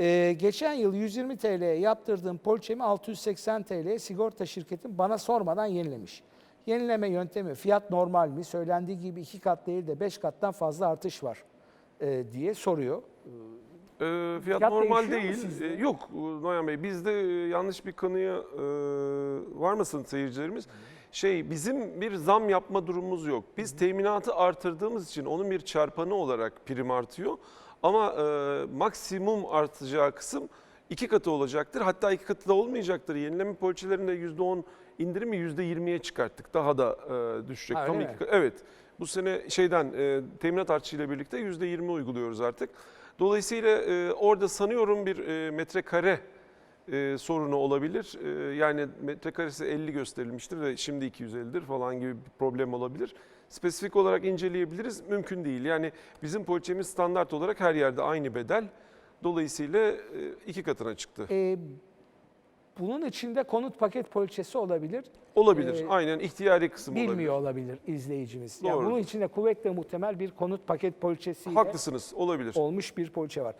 Ee, geçen yıl 120 TL'ye yaptırdığım poliçemi 680 TL'ye sigorta şirketim bana sormadan yenilemiş. Yenileme yöntemi fiyat normal mi? Söylendiği gibi iki kat değil de beş kattan fazla artış var e, diye soruyor. Ee, fiyat Fiyat normal değil. Ee, yok e, Noyan Bey bizde e, yanlış bir kanıya e, varmasın seyircilerimiz. Şey bizim bir zam yapma durumumuz yok. Biz teminatı artırdığımız için onun bir çarpanı olarak prim artıyor. Ama e, maksimum artacağı kısım iki katı olacaktır. Hatta iki katı da olmayacaktır. Yenileme poliçelerinde %10 indirimi %20'ye çıkarttık. Daha da e, düşecek. Ha, Tam iki katı- Evet. Bu sene şeyden e, teminat artışıyla birlikte %20 uyguluyoruz artık. Dolayısıyla e, orada sanıyorum bir e, metrekare e, sorunu olabilir. E, yani metrekaresi 50 gösterilmiştir ve şimdi 250'dir falan gibi bir problem olabilir. Spesifik olarak inceleyebiliriz. Mümkün değil. Yani bizim poliçemiz standart olarak her yerde aynı bedel. Dolayısıyla e, iki katına çıktı. Ee, bunun içinde konut paket poliçesi olabilir. Olabilir. e, Aynen ihtiyari kısım Bilmiyor olabilir. olabilir izleyicimiz. Yani Doğrudur. bunun içinde kuvvetle muhtemel bir konut paket poliçesiyle Haklısınız. Olabilir. olmuş bir poliçe var.